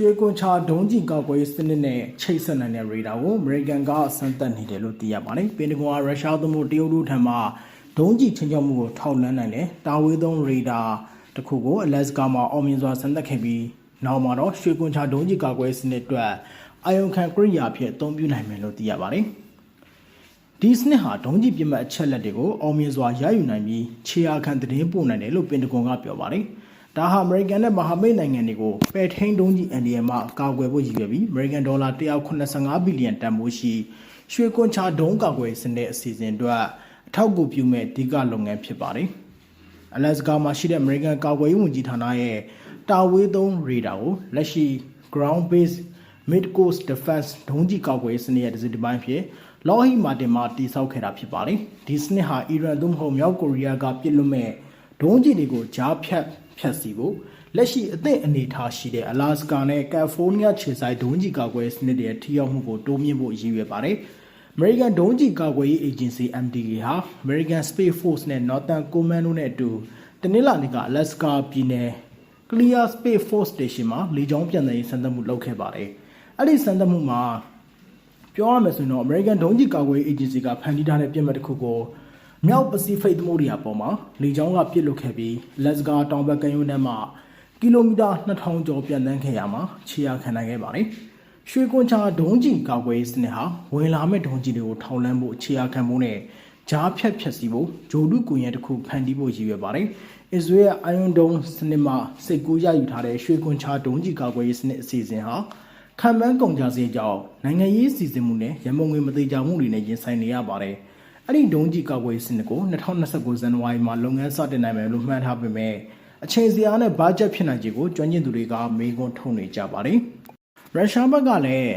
ရွှေကွန်ချာဒုံးကျည်ကောက်ကွယ်ရေးစနစ်နဲ့ချိတ်ဆက်နိုင်တဲ့ရေဒါကိုအမေရိကန်ကစမ်းသပ်နေတယ်လို့သိရပါတယ်။ပင်တဂွန်ကရုရှားသမုတ်တရုတ်တို့ထံမှဒုံးကျည်ချင်းချောက်မှုကိုထောက်လှမ်းနိုင်တဲ့တာဝေးသုံးရေဒါတစ်ခုကိုအလက်စကာမှာအောင်မြင်စွာစမ်းသပ်ခဲ့ပြီးနောက်မှာတော့ရွှေကွန်ချာဒုံးကျည်ကောက်ကွယ်ရေးစနစ်အတွက်အာယုံခံကရိယာအဖြစ်အသုံးပြုနိုင်မယ်လို့သိရပါတယ်။ဒီစနစ်ဟာဒုံးကျည်ပြစ်မှတ်အချက်လက်တွေကိုအောင်မြင်စွာရယူနိုင်ပြီးခြေအားခံသတင်းပို့နိုင်တယ်လို့ပင်တဂွန်ကပြောပါတယ်။ ဒါဟာအမေရိကန်နဲ့မဟာမိတ်နိုင်ငံတွေကိုပယ်ထိန်ဒုံးကျည်အန်ဒီယမ်မှကာကွယ်ဖို့ရည်ရွယ်ပြီးအမေရိကန်ဒေါ်လာ185ဘီလီယံတန်ဖိုးရှိရွှေကွန်ချာဒုံးကာကွယ်စနစ်အစီအစဉ်အတွက်အထောက်အကူပြုမဲ့အဓိကလုပ်ငန်းဖြစ်ပါတယ်။အလက်စကာမှာရှိတဲ့အမေရိကန်ကာကွယ်ရေးဝန်ကြီးဌာနရဲ့တာဝေးသုံးရေဒါကိုလက်ရှိ ground based mid coast defense ဒုံးကျည်ကာကွယ်ရေးစနစ်ရဲ့တစ်စိတ်တစ်ပိုင်းဖြစ် Lockheed Martin မှတည်ဆောက်ခဲ့တာဖြစ်ပါတယ်ဒီစနစ်ဟာအီရန်သို့မဟုတ်မြောက်ကိုရီးယားကပြစ်လွတ်မဲ့ ဒုံးကျည်တွေကိုကြားဖြတ်ဖြတ်စီဖို့လက်ရှိအသင့်အနေထားရှိတဲ့အလာစကာနဲ့ကယ်လီဖိုးနီးယားခြေဆိုင်ဒုံးကျည်ကာကွယ်ရေးစနစ်တွေရဲ့ထိရောက်မှုကိုတိုးမြှင့်ဖို့ရည်ရွယ်ပါတယ် American ဒုံးကျည်ကာကွယ်ရေး agency MDA ဟာ American Space Force နဲ့ Northern Command တို့နဲ့အတူတနင်္လာနေ့က Alaska ပြည်နယ် Clear Space Force Station မှာလေကြောင်းပြန်လည်ရေးစမ်းသပ်မှုလုပ်ခဲ့ပါတယ်။အဲ့ဒီစမ်းသပ်မှုမှာပြောရမယ်ဆိုရင်တော့ American ဒုံးကျည်ကာကွယ်ရေး agency ကဖန်တီးထားတဲ့ပြစ်မှတ်တစ်ခုကို မြောက်ပစိဖိတ်သမုဒ္ဒရာပေါ်မှာလေကြောင်းကပစ်လွတ်ခဲ့ပြီး Alaska တောင်ဘက်ကမ်းရိုးထဲမှာကီလိုမီတာ2000ကျော်ပြန်တန်းခဲ့ရမှာခြေရာခံနိုင်ခဲ့ပါတယ်။ရွှေကွန်ချာဒုံးကျည်ကာကွယ်ရေးစနစ်ဟာဝင်လာမဲ့ဒုံးကျည်တွေကိုထောင်လန်းဖို့ခြေရာခံဖို့နဲ့ဂျားဖြတ်ဖြတ်စီဖို့ဂျိုဒုကွန်ရက်တစ်ခုဖန်တီးဖို့ရည်ရွယ်ပါတယ်။အစ္စရေးရဲ့အိုင်ယွန်ဒုံးစနစ်မှာစိတ်ကူးရယူထားတဲ့ရွှေကွန်ချာဒုံးကျည်ကာကွယ်ရေးစနစ်အစီအစဉ်ဟာခံမှန်းကုန်ကြစည်ကြောင့်နိုင်ငံရေးစီစဉ်မှုနဲ့ရမုံငွေမသေးကြမှုတွေနဲ့ရင်ဆိုင်နေရပါတယ်။ အဲ့ဒီဒုံးကျည်ကာကွယ်ရေးစနစ်ကို2029ဇန်နဝါရီမှာလုပ်ငန်းစတင်နိုင်မယ်လို့မှန်းထားပေမဲ့အချိန်စရာနဲ့ဘတ်ဂျက်ဖြစ်နိုင်ခြေကိုကျွမ်းကျင်သူတွေကမေးခွန်းထုတ်နေကြပါတယ်။ရုရှားဘက်ကလည်း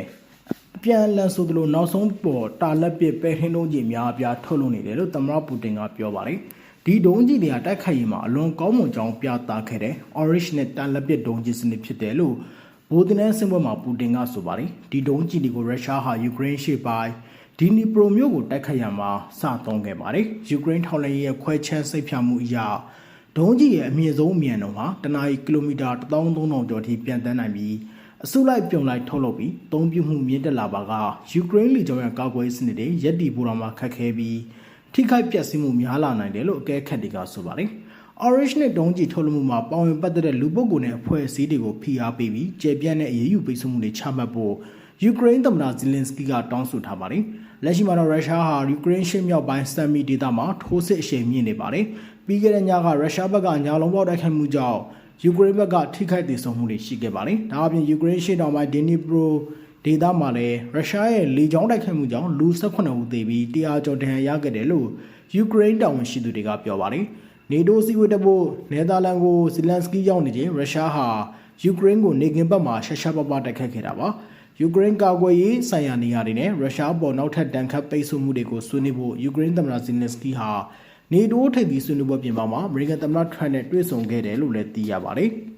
အပြန်အလှန်ဆိုသလိုနောက်ဆုံးပေါ်တာလက်ပစ်ပဲထင်းလုံးကြီးအများအပြားထုတ်လုပ်နေတယ်လို့သမ္မတပူတင်ကပြောပါတယ်။ဒီဒုံးကြီးတွေကတိုက်ခိုက်ရေးမှာအလွန်ကောင်းမွန်ကြောင်းပြသခဲ့တဲ့ Orange နဲ့တာလက်ပစ်ဒုံးကြီးစနစ်ဖြစ်တယ်လို့ဘိုးတင်တဲ့စင်ပွဲမှာပူတင်ကဆိုပါတယ်။ဒီဒုံးကြီးတွေကိုရုရှားဟာယူကရိန်းရှေ့ပိုင်း ဒီနီပရိုမြို့ကိုတိုက်ခိုက်ရမှာစသုံးခဲ့ပါတယ်။ယူကရိန်းထောက်လှမ်းရေးရဲ့ခွဲချမ်းစိတ်ဖြာမှုအရာဒုံးကြီးရဲ့အမြင့်ဆုံးအမြန်နှုန်းဟာတနအီကီလိုမီတာ13000ကျော်ထိပြန်တန်းနိုင်ပြီးအစုလိုက်ပြုံလိုက်ထုတ်လုပ်ပြီးသုံးပြုမှုမြင့်တက်လာပါကယူကရိန်းလူကြောင့်ရကာကွယ်ရေးစနစ်တွေရက်တီပိုတော်မှာခက်ခဲပြီးထိခိုက်ပျက်စီးမှုများလာနိုင်တယ်လို့အကဲခတ်တွေကဆိုပါတယ်။ Orange နဲ့ဒုံးကြီးထုတ်လုပ်မှုမှာပါဝင်ပတ်သက်တဲ့လူပုဂ္ဂိုလ်နဲ့အဖွဲ့အစည်းတွေကိုဖိအားပေးပြီးကျေပြန့်တဲ့အရေးယူပိတ်ဆို့မှုတွေချမှတ်ဖို့ ယူကရိန်းသမ္မတဇီလင်စကီကတောင်းဆိုထားပါတယ်။လက်ရှိမှာတော့ရုရှားဟာယူကရိန်းရှေ့မြောက်ပိုင်းစတမီဒေသမှာထိုးစစ်အရှိန်မြင့်နေပါတယ်။ပြီးခဲ့တဲ့ညကရုရှားဘက်ကညာလုံးပေါက်တိုက်ခိုက်မှုကြောင့်ယူကရိန်းဘက်ကထိခိုက်ဒေဆုံးမှုတွေရှိခဲ့ပါတယ်။ဒါအပြင်ယူကရိန်းရှေ့တောင်ပိုင်းဒီနီပရိုဒေသမှာလည်းရုရှားရဲ့လေကြောင်းတိုက်ခိုက်မှုကြောင့်လူ18ဦးသေပြီး100ကျော်ဒဏ်ရာရခဲ့တယ်လို့ယူကရိန်းတာဝန်ရှိသူတွေကပြောပါတယ်။နေတိုးစီဝေးတဖို့နယ်သာလန်ကိုဇီလန်စကီရောက်နေချိန်ရုရှားဟာယူကရိန်းကိုနေကင်ဘက်မှာရှက်ရှားပပတိုက်ခိုက်ခဲ့တာပါ။ ယူကရိန်းကာကွယ်ရေးဆိုင်ရာနေရာတွေနဲ့ရုရှားပေါ်နောက်ထပ်တန်ခတ်ပိတ်ဆို့မှုတွေကိုဆွေးနွေးဖို့ယူကရိန်းသမ္မတဇီလန်စကီဟာနေတိုးထိပ်သီးဆွေးနွေးပွဲပြင်ပမှာအမေရိကန်သမ္မတထရန့်နဲ့တွေ့ဆုံခဲ့တယ်လို့လည်းသိရပါတယ်။